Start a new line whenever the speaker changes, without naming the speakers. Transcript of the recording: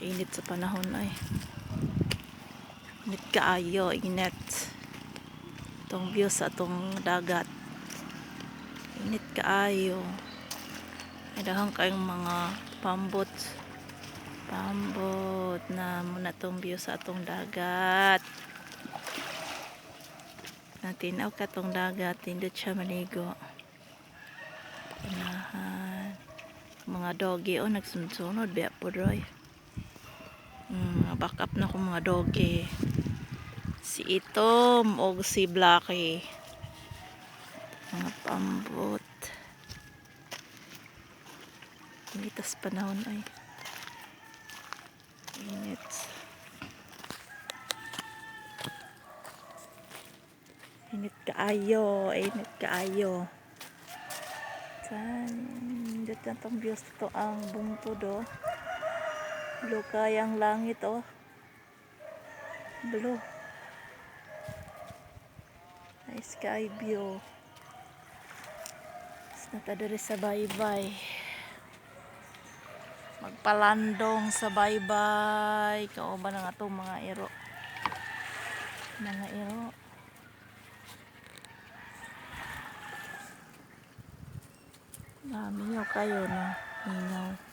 Kainit sa panahon ay. Init kaayo, init. Itong view sa itong dagat. Init kaayo. Ay dahang kayong mga pambot. Pambot na muna itong view sa itong dagat. Natinaw ka itong dagat. Hindi siya maligo. Unahan. Mga doggy o nagsunod-sunod. Biya po roy. Mm, back up na ko mga doggy. Si Itom o si Blacky. Mga pambot. Initas panahon ay. Init. Init kaayo. Init kaayo. Saan? Dito na itong views to ang bungtod oh. Blue kayang langit oh. Blue. Ay sky view. Natadari sa baybay. Magpalandong sa baybay. Kauban na nga itong mga iro. Mga iro. Dami nyo kayo no. Hingaw.